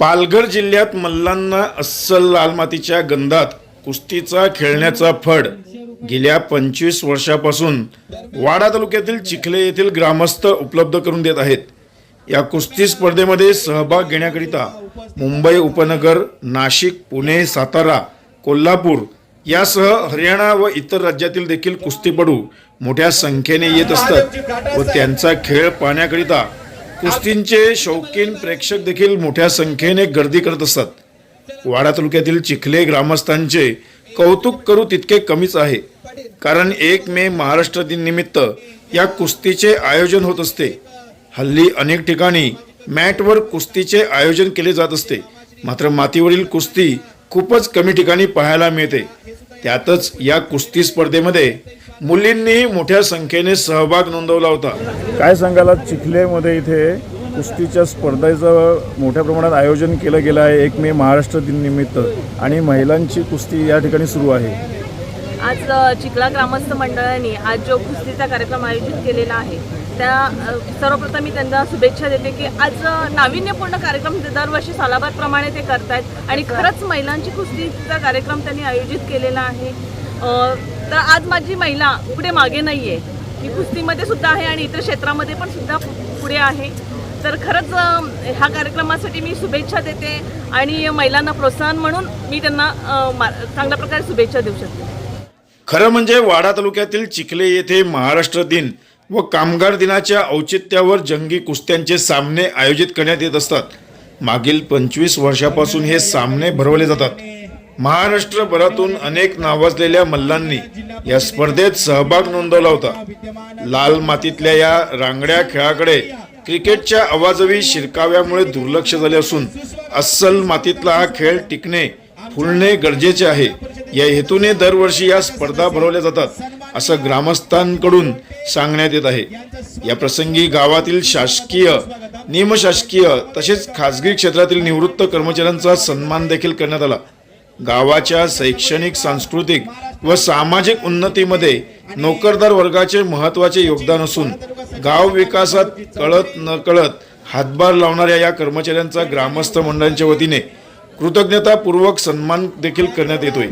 पालघर जिल्ह्यात मल्लांना अस्सल लाल मातीच्या गंधात कुस्तीचा खेळण्याचा फड. गेल्या पंचवीस वर्षापासून वाडा तालुक्यातील चिखले येथील ग्रामस्थ उपलब्ध करून देत आहेत. या कुस्ती स्पर्धेमध्ये सहभाग घेण्याकरिता मुंबई उपनगर नाशिक पुणे सातारा कोल्हापूर यासह हरियाणा व इतर राज्यातील देखील कुस्तीपटू मोठ्या संख्येने येत असतात व त्यांचा खेळ पाहण्याकरिता कुस्तींचे शौकीन प्रेक्षक देखील मोठ्या संख्येने गर्दी करत असतात. वाडा तालुक्यातील चिखले ग्रामस्थांचे कौतुक करू तितके कमीच आहे. कारण एक मे महाराष्ट्र दिन निमित्त या कुस्तीचे आयोजन होत असते. हल्ली अनेक ठिकाणी मॅटवर कुस्तीचे आयोजन केले जात असते. मात्र मातीवरील कुस्ती खूपच कमी ठिकाणी पाहायला मिळते. त्यातच या कुस्ती स्पर्धेमध्ये मुलींनी मोठ्या संख्येने सहभाग नोंदवला होता. काय सांगाल आज चिखलेमध्ये इथे कुस्तीच्या स्पर्धेचं मोठ्या प्रमाणात आयोजन केलं गेलं आहे एक मे महाराष्ट्र दिन निमित्त. आणि महिलांची कुस्ती या ठिकाणी सुरू आहे. आज चिखला ग्रामस्थ मंडळाने आज जो कुस्तीचा कार्यक्रम आयोजित केलेला आहे त्या सर्वप्रथम मी त्यांना शुभेच्छा देते की आज नाविन्यपूर्ण कार्यक्रम ते दरवर्षी सालाबादप्रमाणे ते करतायत. आणि खरंच महिलांची कुस्तीचा कार्यक्रम त्यांनी आयोजित केलेला आहे. तर आज माझी महिला पुढे मागे नाही आहे मी कुस्तीमध्ये सुद्धा आहे आणि इतर क्षेत्रामध्ये पण सुद्धा पुढे आहे. तर खरंच ह्या कार्यक्रमासाठी मी शुभेच्छा देते आणि महिलांना प्रोत्साहन म्हणून मी त्यांना मा- चांगल्या प्रकारे शुभेच्छा देऊ शकते. खरं म्हणजे वाडा तालुक्यातील चिखले येथे महाराष्ट्र दिन व कामगार दिनाच्या औचित्यावर जंगी कुस्त्यांचे सामने आयोजित करण्यात येत असतात. मागील पंचवीस वर्षापासून हे सामने भरवले जातात. महाराष्ट्रभरातून अनेक नावाजलेल्या मल्लांनी या स्पर्धेत सहभाग नोंदवला होता. लाल मातीतल्या या रांगड्या खेळाकडे क्रिकेटच्या आवाजवी शिरकाव्यामुळे दुर्लक्ष झाले असून अस्सल मातीतला हा खेळ टिकणे फुलणे गरजेचे आहे. या हेतूने दरवर्षी या स्पर्धा भरवल्या जातात असं ग्रामस्थांकडून सांगण्यात येत आहे. या प्रसंगी गावातील शासकीय निमशासकीय तसेच खाजगी क्षेत्रातील निवृत्त कर्मचाऱ्यांचा सन्मान देखील करण्यात आला. गावाच्या शैक्षणिक सांस्कृतिक व सामाजिक उन्नतीमध्ये नोकरदार वर्गाचे महत्त्वाचे योगदान असून गाव विकासात कळत न कळत हातभार लावणाऱ्या या कर्मचाऱ्यांचा ग्रामस्थ मंडळांच्या वतीने कृतज्ञतापूर्वक सन्मान देखील करण्यात येतोय.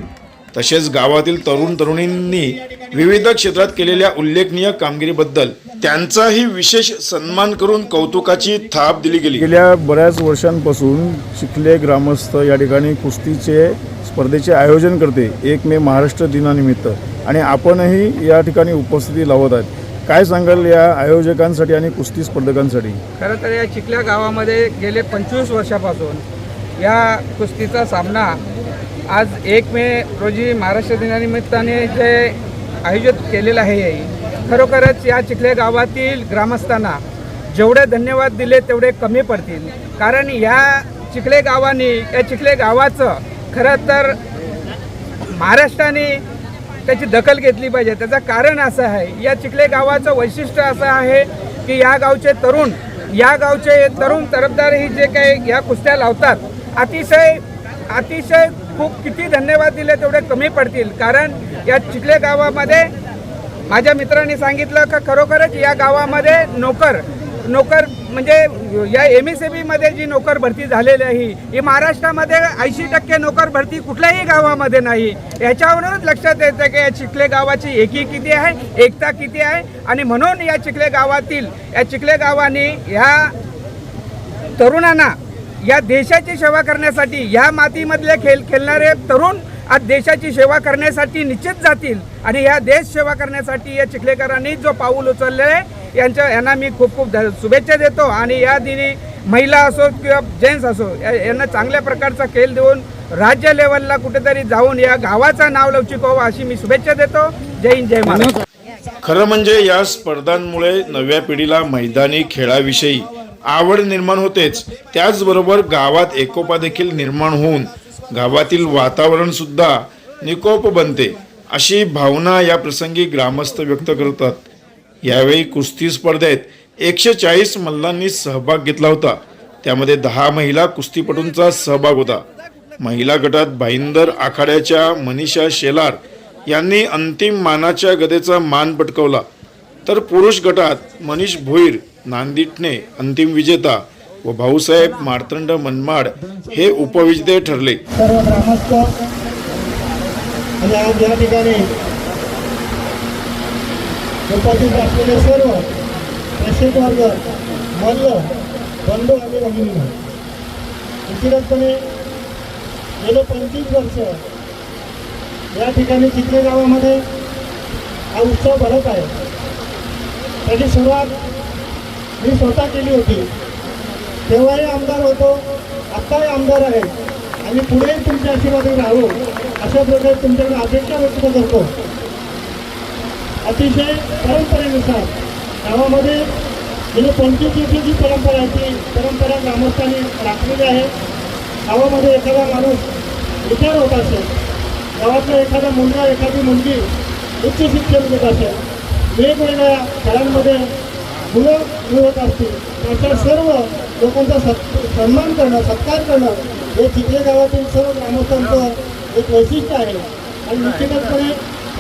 तसेच गावातील तरुण तरुणींनी विविध क्षेत्रात केलेल्या उल्लेखनीय कामगिरीबद्दल त्यांचाही विशेष सन्मान करून कौतुकाची थाप दिली गेली. गेल्या बऱ्याच वर्षांपासून चिखले ग्रामस्थ या ठिकाणी कुस्तीचे स्पर्धेचे आयोजन करते एक मे महाराष्ट्र दिनानिमित्त. आणि आपणही या ठिकाणी उपस्थिती लावत आहेत. काय सांगाल या आयोजकांसाठी आणि कुस्ती स्पर्धकांसाठी? खरं तर या चिखल्या गावामध्ये गेले पंचवीस वर्षापासून या कुस्तीचा सामना आज एक मे रोजी महाराष्ट्र दिनानिमित्ताने जे आयोजित केलेलं आहे खरोखरच या चिखल्या गावातील ग्रामस्थांना जेवढे धन्यवाद दिले तेवढे कमी पडतील. कारण या चिखले गावाने या चिखले गावाचं खरं तर महाराष्ट्राने त्याची दखल घेतली पाहिजे. त्याचं कारण असं आहे. या चिखले गावाचं वैशिष्ट्य असं आहे की या गावचे तरुण या गावचे तरुण तरफदार ही जे काही या कुस्त्या लावतात अतिशय अतिशय खूप किती धन्यवाद दिले तेवढे कमी पडतील. कारण या चिखले गावामध्ये माझ्या मित्रांनी सांगितलं का खरोखरच या गावामध्ये नोकर नोकर म्हणजे या एम एसमध्ये जी नोकर भरती झालेली आहे ही महाराष्ट्रामध्ये ऐंशी टक्के नोकर भरती कुठल्याही गावामध्ये नाही. याच्यावरूनच लक्षात येतं की या चिखले गावाची एकी किती आहे एकता किती आहे? आणि म्हणून या चिखले गावातील या चिखले गावाने ह्या तरुणांना या देशाची सेवा करण्यासाठी या मातीमधले खेळ खेळणारे तरुण आज देशाची सेवा करण्यासाठी निश्चित जातील. आणि या देश सेवा करण्यासाठी या चिखलेकरांनी जो पाऊल उचलले आहे यांच्या यांना मी खूप खूप शुभेच्छा देतो आणि या दिनी महिला असो किंवा जेंट्स असो या- यांना चांगल्या प्रकारचा खेळ देऊन राज्य लेवलला कुठेतरी जाऊन या गावाचं नाव लवचिक व्हावं अशी मी शुभेच्छा देतो. जय हिंद जय महाराज खरं म्हणजे या स्पर्धांमुळे नव्या पिढीला मैदानी खेळाविषयी आवड निर्माण होतेच. त्याचबरोबर गावात एकोपा देखील निर्माण होऊन गावातील वातावरण सुद्धा निकोप बनते अशी भावना या प्रसंगी ग्रामस्थ व्यक्त करतात. यावेळी कुस्ती स्पर्धेत एकशे चाळीस मल्लांनी सहभाग घेतला होता. त्यामध्ये दहा महिला कुस्तीपटूंचा सहभाग होता. महिला गटात भाईंदर आखाड्याच्या मनीषा शेलार यांनी अंतिम मानाच्या गदेचा मान पटकवला. तर पुरुष गटात मनीष भोईर नांदिटणे अंतिम विजेता व भाऊसाहेब मार्तंड मनमाड हे उपविजेते ठरले. सर्व ग्रामस्थ आणि आज या ठिकाणी उपस्थित असलेले सर्व प्रेक्षक वर्ग मल्ल बंधू आणि भगिनी निश्चितपणे गेले पंचवीस वर्ष या ठिकाणी चित्रे गावामध्ये हा उत्सव भरत आहे. त्याची सुरुवात मी स्वतः केली होती. तेव्हाही आमदार होतो आत्ताही आमदार आहे. आणि पुढेही तुमच्या आशीर्वादी राहू अशा प्रकारे तुमच्याकडे अपेक्षा व्यक्त करतो. अतिशय परंपरेनुसार गावामध्ये गेली पंचवीस वर्षाची परंपरा आहे ती परंपरा ग्रामस्थांनी राखलेली आहे. गावामध्ये एखादा माणूस विचार होत असेल गावातला एखादा मुलगा एखादी मुलगी उच्च शिक्षण घेत असेल वेगवेगळ्या शाळांमध्ये मुलं मिळत असतील त्याच्या सर्व लोकांचा सत् सन्मान करणं सत्कार करणं हे चिखले गावातील सर्व ग्रामस्थांचं एक वैशिष्ट्य आहे. आणि निश्चितचपणे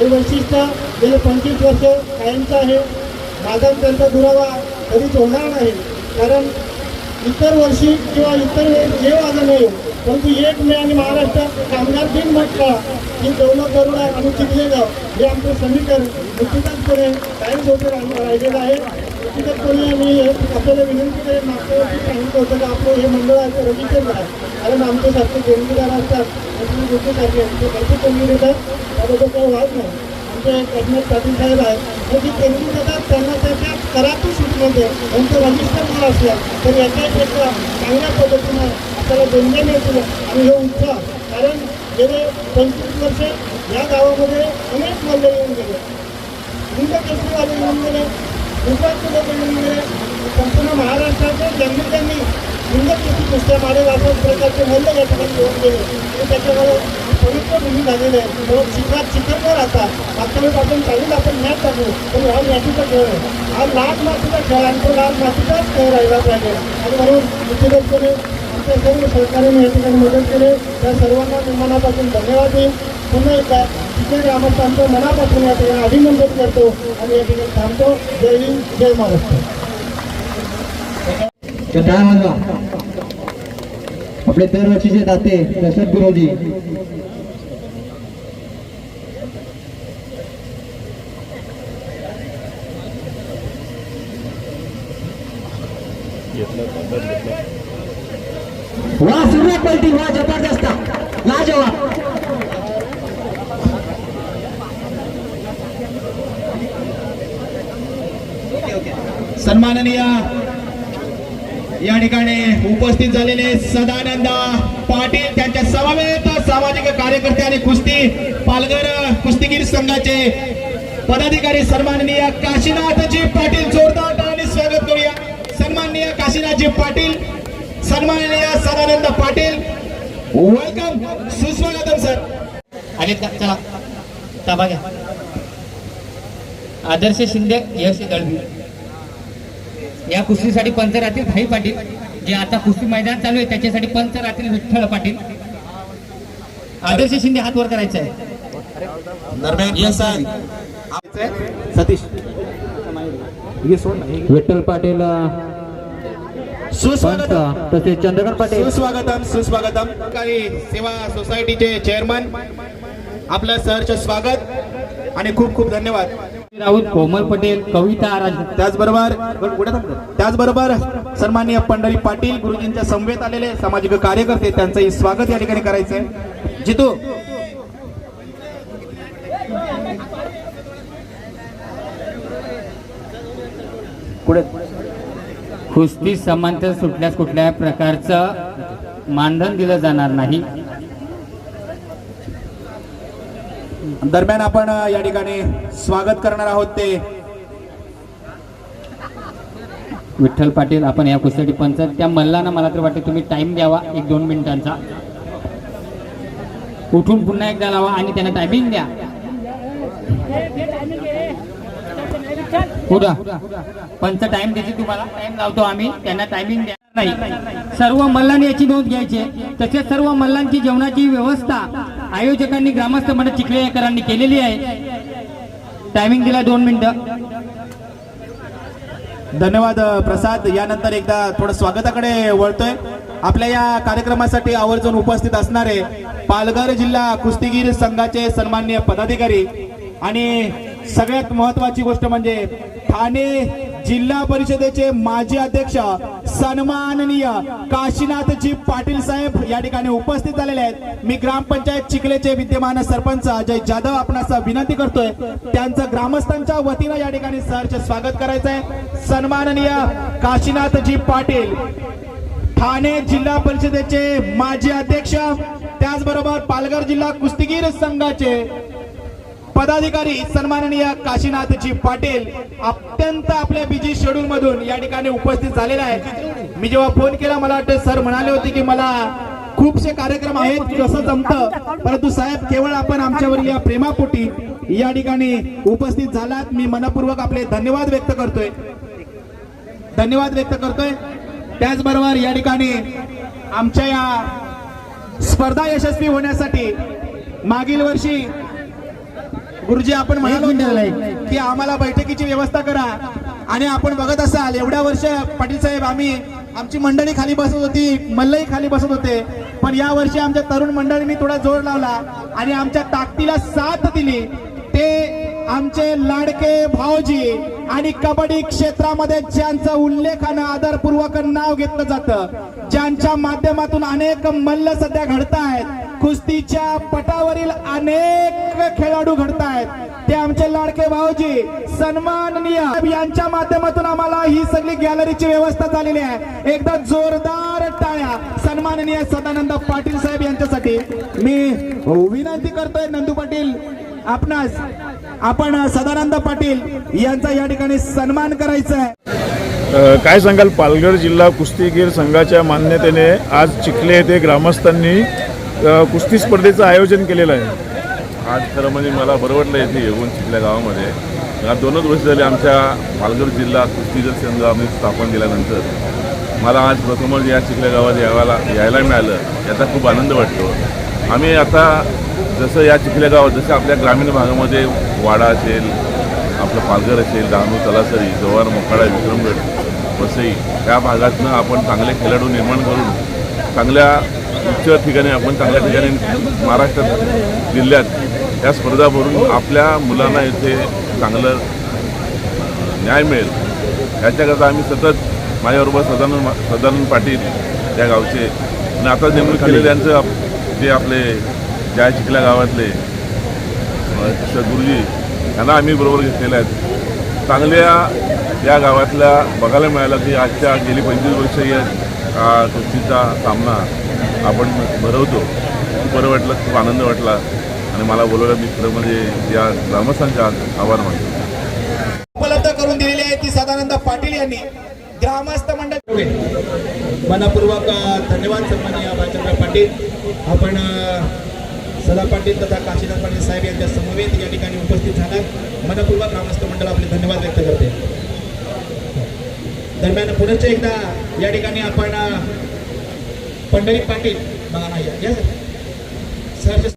हे वैशिष्ट्य गेले पंचवीस वर्ष कायमचं आहे. माझा त्यांचा दुरावा कधीच होणार नाही. कारण इतर वर्षी किंवा इतर वेळेस जे वाजन नाही परंतु एक मे आणि महाराष्ट्र कामगार दिन म्हटला की दौलत दरोडा आणि चिखलेगाव हे आमचं समीकरण निश्चितचपणे कायम होते राहिलेलं आहे निश्चितपणे मी आपल्याला विनंती करेन मागच्या वर्षी सांगितलं होतं की आपलं हे मंडळ आहे रजिस्टर आहे कारण आमच्यासारखे देणगीदार असतात आणि गोष्टीसारखे आमचे भरपूर देणगी देतात त्याबद्दल काही वाद नाही. आमचे कॅबिनेट पाटील साहेब आहेत. तर जी देणगी देतात त्यांना त्याच्या करातून सूट मिळते त्यांचं रजिस्टर जर असलं तर याच्या याच्यापेक्षा चांगल्या पद्धतीनं आपल्याला देणग्या मिळतील आणि हे उत्साह कारण गेले पंचवीस वर्ष या गावामध्ये अनेक मंडळ येऊन गेले. विविध केसरीवाले येऊन गेले. गुजरातचे लोक संपूर्ण महाराष्ट्राचे ज्यांनी त्यांनी लिंगकृती केसरी कुस्त्या वापर प्रकारचे मल्ल या ठिकाणी घेऊन गेले. आणि त्याच्यामुळे पवित्र भूमी झालेली आहे. म्हणून शिखरात न राहता मागच्या वेळेस आपण सांगितलं आपण मॅच टाकू पण हा मॅचीचा खेळ आहे. हा लाल मातीचा खेळ आणि तो लाख मातीचाच खेळ राहिला पाहिजे आणि म्हणून निश्चितपणे आमच्या सर्व सहकार्याने या ठिकाणी मदत केली. त्या सर्वांना विमानापासून धन्यवाद देईन. पुन्हा एकदा तिथे ग्रामस्थांचं मनापासून या ठिकाणी अभिनंदन करतो आणि या ठिकाणी थांबतो. जय हिंद जय महाराष्ट्र. आपले दरवर्षीचे दाते प्रसाद गुरुजी वा सुरुवात पलटी वा जबरदस्त लाजवाब सन्माननीय या ठिकाणी उपस्थित झालेले सदानंद पाटील त्यांच्या समवेत सामाजिक कार्यकर्ते आणि कुस्ती पालघर कुस्तीगीर संघाचे पदाधिकारी सन्माननीय काशीनाथजी पाटील जोरदार आणि स्वागत करूया. सन्माननीय काशीनाथजी पाटील सन्माननीय सदानंद पाटील. वेलकम सुस्वागतम सर आले चला. ताबा घ्या. आदर्श शिंदे यश दळवी. या कुस्तीसाठी पंच राहतील भाई पाटील जे आता कुस्ती मैदान चालू आहे त्याच्यासाठी पंच राहतील विठ्ठल पाटील. आदर्श शिंदे हात वर करायचा आहे सतीश. विठ्ठल पाटील सुस्वागतम. पंच तसेच चंद्रकांत पाटील. सुस्वागतम सुस्वागतम. सेवा सोसायटीचे चेअरमन आपलं सहर्ष स्वागत. आणि खूप खूप धन्यवाद. राऊत कोमल पटेल कविता राज त्याचबरोबर त्याचबरोबर सन्माननीय पंढरी पाटील गुरुजींच्या समवेत आलेले सामाजिक कार्यकर्ते त्यांचंही स्वागत या ठिकाणी करायचंय. जितू. पुढे कुस्ती समांतर सुटल्यास कुठल्याही प्रकारचं मानधन दिलं जाणार नाही. दरम्यान आपण या ठिकाणी स्वागत करणार आहोत ते विठ्ठल पाटील. आपण या कुस्ती पंच त्या मल्लांना मला तर वाटते तुम्ही टाइम द्यावा एक दोन मिनिटांचा. उठून पुन्हा एकदा लावा आणि त्यांना टायमिंग द्या. उद्या पंच टाइम देते तुम्हाला. टाइम लावतो आम्ही. त्यांना टायमिंग देणार नाही. सर्व मल्लांनी याची नोंद घ्यायची तसेच सर्व मल्लांची जेवणाची व्यवस्था आयोजकांनी ग्रामस्थ मंडळ चिखलेकरांनी केलेली आहे. टायमिंग दिला दोन मिनिटं. धन्यवाद प्रसाद. यानंतर एकदा थोडं स्वागताकडे वळतोय. आपल्या या कार्यक्रमासाठी आवर्जून उपस्थित असणारे पालघर जिल्हा कुस्तीगीर संघाचे सन्मान्य पदाधिकारी आणि सगळ्यात महत्वाची गोष्ट म्हणजे ठाणे जिल्हा परिषदेचे माजी अध्यक्ष सन्माननीय काशीनाथजी पाटील साहेब या ठिकाणी उपस्थित झालेले आहेत. मी ग्रामपंचायत चिखलेचे विद्यमान सरपंच अजय जाधव आपणास विनंती करतोय. त्यांचं ग्रामस्थांच्या वतीनं या ठिकाणी सरचे स्वागत करायचं आहे. सन्माननीय काशीनाथजी पाटील ठाणे जिल्हा परिषदेचे माजी अध्यक्ष त्याचबरोबर पालघर जिल्हा कुस्तीगीर संघाचे पदाधिकारी सन्माननीय काशीनाथजी पाटील अत्यंत आपल्या बिजी शेड्यूल मधून या ठिकाणी उपस्थित झालेला आहे मी जेव्हा फोन केला मला वाटतं सर म्हणाले होते की मला खूपसे कार्यक्रम आहेत कसं जमतं? परंतु साहेब केवळ आपण आमच्यावर या प्रेमापोटी या ठिकाणी उपस्थित झालात. मी मनपूर्वक आपले धन्यवाद व्यक्त करतोय. धन्यवाद व्यक्त करतोय. त्याचबरोबर या ठिकाणी आमच्या या स्पर्धा यशस्वी होण्यासाठी मागील वर्षी गुरुजी आपण म्हणालो की आम्हाला बैठकीची व्यवस्था करा. आणि आपण बघत असाल एवढ्या वर्ष पाटील साहेब आम्ही आमची मंडळी खाली बसत होती मल्लही खाली बसत होते. पण या वर्षी आमच्या तरुण मंडळींनी थोडा जोर लावला आणि आमच्या ताकदीला साथ दिली. ते आमचे लाडके भाऊजी आणि कबड्डी क्षेत्रामध्ये ज्यांचं उल्लेखानं आदरपूर्वक नाव घेतलं जातं ज्यांच्या माध्यमातून अनेक मल्ल सध्या घडतायत कुस्तीच्या पटावरील अनेक खेळाडू घडतायत. ते आमचे लाडके भाऊजी सन्माननीय यांच्या माध्यमातून आम्हाला ही सगळी गॅलरीची व्यवस्था झालेली आहे. एकदा जोरदार टाळ्या. सन्माननीय सदानंद पाटील साहेब यांच्यासाठी मी विनंती करतोय नंदू पाटील आपणास आपण सदानंद पाटील यांचा या ठिकाणी सन्मान करायचा आहे काय सांगाल? पालघर जिल्हा कुस्तीगीर संघाच्या मान्यतेने आज चिखले येथे ग्रामस्थांनी कुस्ती स्पर्धेचं आयोजन केलेलं आहे. आज खरं म्हणजे मला बरं वाटलं येऊन चिखल्या गावामध्ये. या दोनच वर्ष झाली आमच्या पालघर जिल्हा कुस्तीगीर संघ आम्ही स्थापन केल्यानंतर मला आज प्रथमच या चिखल्या गावात यावायला यायला मिळालं. याचा खूप आनंद वाटतो. आम्ही आता जसं या चिखल्या गावात जसं आपल्या ग्रामीण भागामध्ये वाडा असेल आपलं पालघर असेल डहाणू तलासरी जव्हार मोखाडा विक्रमगड वसई या भागातनं आपण चांगले खेळाडू निर्माण करून चांगल्या उच्च ठिकाणी आपण चांगल्या ठिकाणी महाराष्ट्रात जिल्ह्यात या स्पर्धा भरून आपल्या मुलांना इथे चांगलं न्याय मिळेल. याच्याकरता आम्ही सतत माझ्याबरोबर सदानंद सदानंद पाटील या गावचे आणि आता नेमणूक केलेले यांचं आप- जे आपले ज्या चिखल्या गावातले अ, गुरुजी यांना आम्ही बरोबर घेतलेले आहेत. चांगल्या या गावातल्या बघायला मिळालं की आजच्या गेली पंचवीस वर्ष या कुस्तीचा सामना आपण भरवतो. खूप बरं वाटलं खूप आनंद वाटला. आणि मला बोलवलं मी खरं म्हणजे या ग्रामस्थांच्या आभार मानतो उपलब्ध करून दिलेली आहे ती सदानंद पाटील यांनी. ग्रामस्थ मंडळ मनापूर्वक धन्यवाद सन्माननीय भाजपराव पाटील. आपण सदा पाटील तथा काशीनाथ पाटील साहेब यांच्या समवेत या ठिकाणी उपस्थित झाला मनपूर्वक ग्रामस्थ मंडळ आपले धन्यवाद व्यक्त करते. दरम्यान पुढचे एकदा या ठिकाणी आपण पंढरी पाटील. बघा ना या- या. सर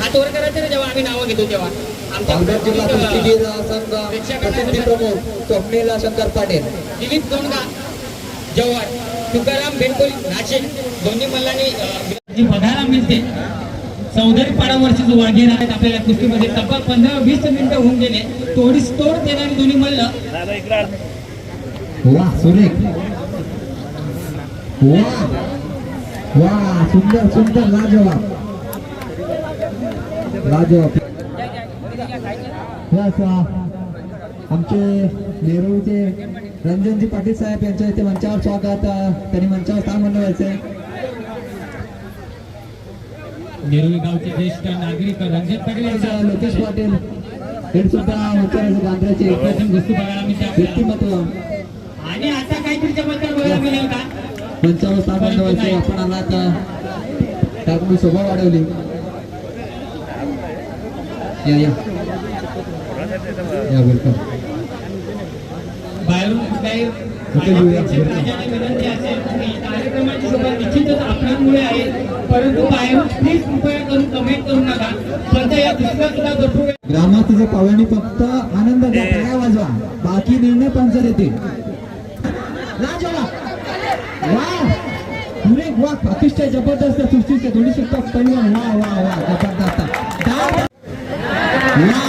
हात वर करायचं जेव्हा आम्ही नावं घेतो तेव्हा. आमच्या पालघर जिल्हा कुस्तीगीर संघ प्रतिनिधी प्रमुख स्वप्नील शंकर पाटील. दिलीप दोनगा जव्हार तुकाराम नाशिक दोन्ही मल्लांनी अं, जी बघायला मिळते. चौधरी पाडावरचे जो वाघेर आहेत आपल्याला कुस्तीमध्ये तब्बल पंधरा वीस मिनिटं होऊन गेले. तोडीस तोड देणारी दोन्ही मल्ल. वा सुरेख. वा. वा सुंदर सुंदर लाजवाब लाजवाब यास आमचे नेरूळचे रंजनजी पाटील साहेब यांच्या इथे मंचावर स्वागत त्यांनी मंचावर स्थान बनवायचे नेरुळी गावचे ज्येष्ठ नागरिक रंजित पाटील यांचा लोकेश पाटील. हे सुद्धा प्रथम वस्तू बघायला. व्यक्तिमत्व. आणि आता काहीतरी चमत्कार बघायला मिळेल का? मंचावर बनवायचे आपण आलात टाकून शोभा वाढवली. या या. या वेलकम बाहेरून काही इथे घेऊया. राजाने विनंती असेल की कार्यक्रमाची सुरुवात निश्चितच आपल्यामुळे आहे. परंतु बाहेरून प्लीज कृपया करून कमेंट करू नका. पण या दुसऱ्या सुद्धा गटू ग्रामात जे पाहुणे फक्त आनंद टाळ्या वाजवा. बाकी निर्णय पंचर येतील. लाजवाब वा पुरे वा अतिशय जबरदस्त कुस्तीचे दोन्ही शकतो पैलवान वा वा वा जबरदस्त. वा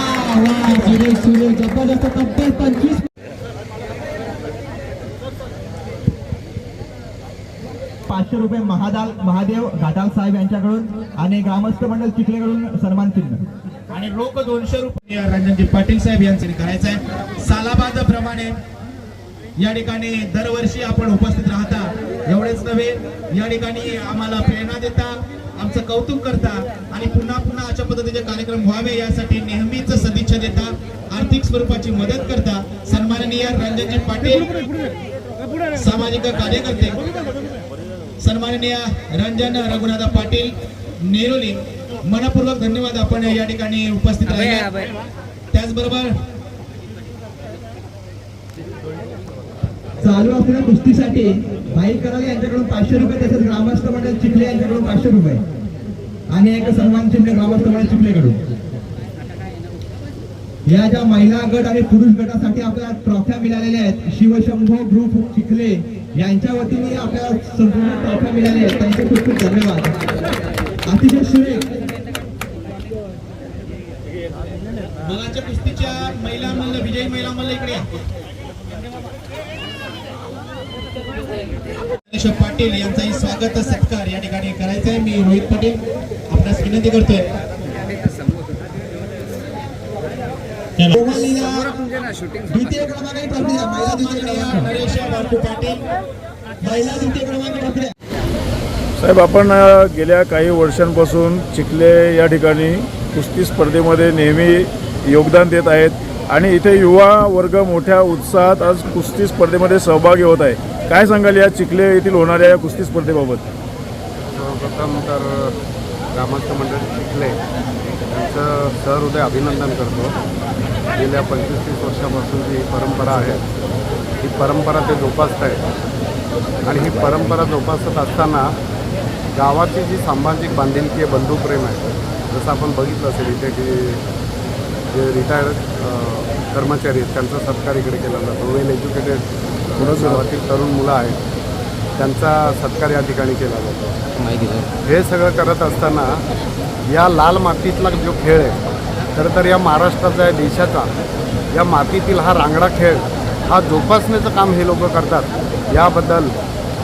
सुरेश सुरेश जबरदस्त. तब्बल पंचवीस पाचशे रुपये महादाल महादेव घाटाल साहेब यांच्याकडून आणि ग्रामस्थ मंडळ चिखलेकडून सन्मान चिन्ह. आणि रोख दोनशे रुपये रणजित पाटील साहेब यांचे करायचं आहे सालाबाद प्रमाणे या ठिकाणी दरवर्षी आपण उपस्थित राहता. एवढेच नव्हे या ठिकाणी आम्हाला प्रेरणा देता आमचं कौतुक करता आणि पुन्हा पुन्हा अशा पद्धतीचे कार्यक्रम व्हावे यासाठी नेहमीच सदिच्छा देता आर्थिक स्वरूपाची मदत करता. सन्माननीय रणजित पाटील सामाजिक कार्यकर्ते सन्माननीय रंजन रघुनाथ पाटील नेरोली मनपूर्वक धन्यवाद आपण या ठिकाणी उपस्थित राहिले. त्याचबरोबर चालू असलेल्या कुस्तीसाठी भाई कराले यांच्याकडून पाचशे रुपये तसेच ग्रामस्थ मंडळ चिखले यांच्याकडून पाचशे रुपये. आणि एक सन्मान चिन्ह ग्रामस्थ मंडळ चिखलेकडून. या ज्या महिला गट आणि पुरुष गटासाठी आपल्याला ट्रॉफ्या मिळालेल्या आहेत शिवशंभो ग्रुप चिखले यांच्या वतीने आपल्याला संपूर्ण ट्रॉफ्या मिळाल्या आहेत. त्यांचे खूप खूप धन्यवाद. अतिशय सुरेख. मगाच्या कुस्तीच्या महिला मल्ल विजयी महिला मल्ल इकडे या. पाटील यांचाही स्वागत सत्कार या ठिकाणी करायचा आहे मी रोहित पाटील आपणास विनंती करतोय. द्वितीय क्रमांकाची महिला द्वितीय पाटील. महिला द्वितीय क्रमांक साहेब आपण गेल्या काही वर्षांपासून चिखले या ठिकाणी कुस्ती स्पर्धेमध्ये नेहमी योगदान देत आहेत. आणि इथे युवा वर्ग मोठ्या उत्साहात आज कुस्ती स्पर्धेमध्ये सहभागी होत आहे. काय सांगाल या चिखले येथील होणाऱ्या या कुस्ती स्पर्धेबाबत? सर्वप्रथम तर ग्रामस्थ मंडळ चिखले त्यांचं सहृदय अभिनंदन करतो. गेल्या पंचवीस तीस वर्षापासून जी परंपरा आहे ही परंपरा ते जोपासत आहेत आणि ही परंपरा जोपासत असताना गावाची जी सामाजिक बांधिलकी आहे बंधुप्रेम आहे जसं आपण बघितलं असेल इथे की जे रिटायर्ड कर्मचारी आहेत त्यांचा सत्कार इकडे केला जातो. वेल एज्युकेटेड गावातील तरुण मुलं आहेत त्यांचा सत्कार या ठिकाणी केला जातो. हे सगळं करत असताना या लाल मातीतला जो खेळ आहे खरं तर या महाराष्ट्राचा या देशाचा या मातीतील हा रांगडा खेळ हा जोपासण्याचं काम हे लोक करतात. याबद्दल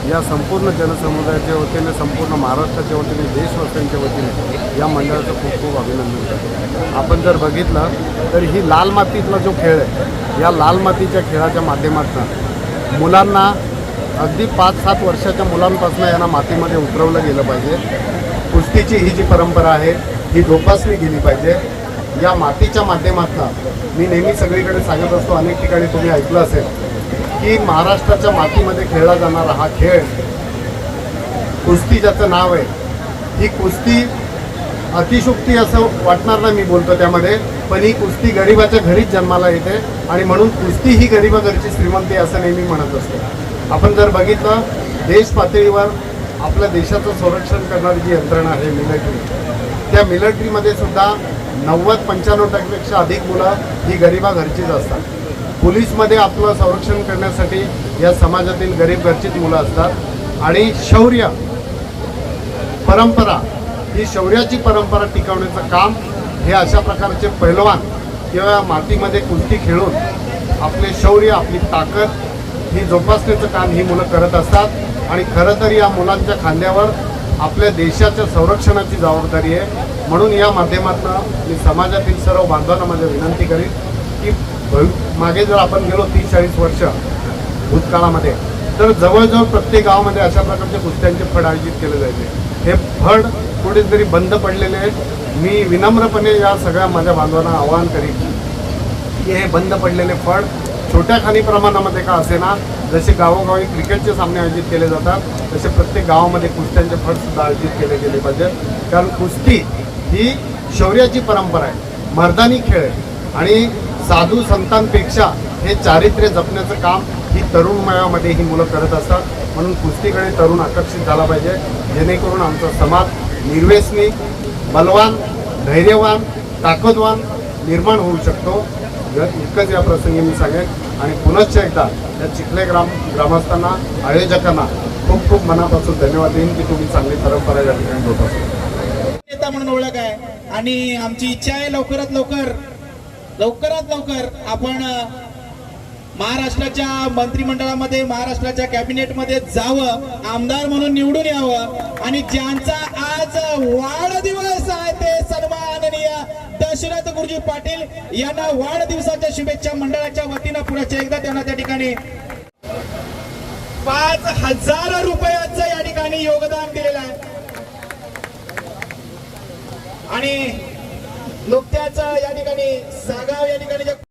या संपूर्ण जनसमुदायाच्या वतीने संपूर्ण महाराष्ट्राच्या वतीने देशवासियांच्या वतीने या मंडळाचं खूप खूप अभिनंदन करतो. आपण जर बघितलं तर ही लाल मातीतला जो खेळ आहे या लाल मातीच्या खेळाच्या माध्यमातून मुलांना अगदी पाच सात वर्षाच्या मुलांपासून यांना मातीमध्ये उतरवलं गेलं पाहिजे. कुस्तीची ही जी परंपरा आहे ही जोपासली गेली पाहिजे. या मातीच्या माध्यमातून मी नेहमी सगळीकडे सांगत असतो अनेक ठिकाणी तुम्ही ऐकलं असेल की महाराष्ट्राच्या मातीमध्ये खेळला जाणारा हा खेळ कुस्ती ज्याचं नाव आहे ही कुस्ती अतिशुक्ती असं वाटणार नाही मी बोलतो त्यामध्ये पण ही कुस्ती गरिबाच्या घरीच जन्माला येते आणि म्हणून कुस्ती ही गरिबाघरची श्रीमंती असं नेहमी म्हणत असतो. आपण जर बघितलं देश पातळीवर आपल्या देशाचं संरक्षण करणारी जी यंत्रणा आहे मिलिटरी त्या मिलिटरीमध्ये सुद्धा नव्वद पंच्याण्णव टक्केपेक्षा अधिक मुलं ही गरिबा घरचीच असतात. पोलीसमध्ये आपलं संरक्षण करण्यासाठी या समाजातील गरीब घरचीच मुलं असतात. आणि शौर्य परंपरा ही शौर्याची परंपरा टिकवण्याचं काम हे अशा प्रकारचे पैलवान किंवा मातीमध्ये कुस्ती खेळून आपले शौर्य आपली ताकद ही जोपासण्याचं काम ही मुलं करत असतात. आणि खरं तर या मुलांच्या खांद्यावर आपल्या देशाच्या संरक्षणाची जबाबदारी आहे. म्हणून या माध्यमातून मी समाजातील सर्व बांधवांना माझ्या विनंती करीन की मागे जर आपण गेलो तीस चाळीस वर्ष भूतकाळामध्ये तर जवळजवळ प्रत्येक गावामध्ये अशा प्रकारचे कुस्त्यांचे फड आयोजित केले जायचे. हे फड कुठेतरी बंद पडलेले आहेत. मी विनम्रपणे या सगळ्या माझ्या बांधवांना आवाहन करीन की हे बंद पडलेले फड छोट्या खाली प्रमाणामध्ये का असेना जसे गावोगावी क्रिकेटचे सामने आयोजित केले जातात तसे प्रत्येक गावामध्ये कुस्त्यांचे फडसुद्धा आयोजित केले गेले पाहिजेत. कारण कुस्ती ही शौर्याची परंपरा आहे. मर्दानी खेळ आहे. आणि साधू संतांपेक्षा हे चारित्र्य जपण्याचं काम ही तरुण वयामध्ये ही मुलं करत असतात. म्हणून कुस्तीकडे तरुण आकर्षित झाला पाहिजे. जेणेकरून आमचा समाज निर्व्यसनी बलवान धैर्यवान ताकदवान निर्माण होऊ शकतो. इतकंच या प्रसंगी मी सांगेन. आणि पुनश्च एकदा या चिखले ग्राम ग्रामस्थांना आयोजकांना खूप खूप मनापासून धन्यवाद देईन की तुम्ही चांगली परंपरा या ठिकाणी होत नेता म्हणून ओळख आहे. आणि आमची इच्छा आहे लवकरात लवकर लवकरात लवकर आपण महाराष्ट्राच्या मंत्रिमंडळामध्ये महाराष्ट्राच्या कॅबिनेटमध्ये जावं आमदार म्हणून निवडून यावं आणि ज्यांचा आज वाढदिवस आहे ते सन्माननीय दशरथ गुरुजी पाटील यांना वाढदिवसाच्या शुभेच्छा मंडळाच्या वतीनं पुढच्या एकदा त्यांना त्या ठिकाणी पाच हजार रुपयाचं या ठिकाणी योगदान दिलेलं आहे. आणि नुकत्याच या ठिकाणी सागाव या ठिकाणी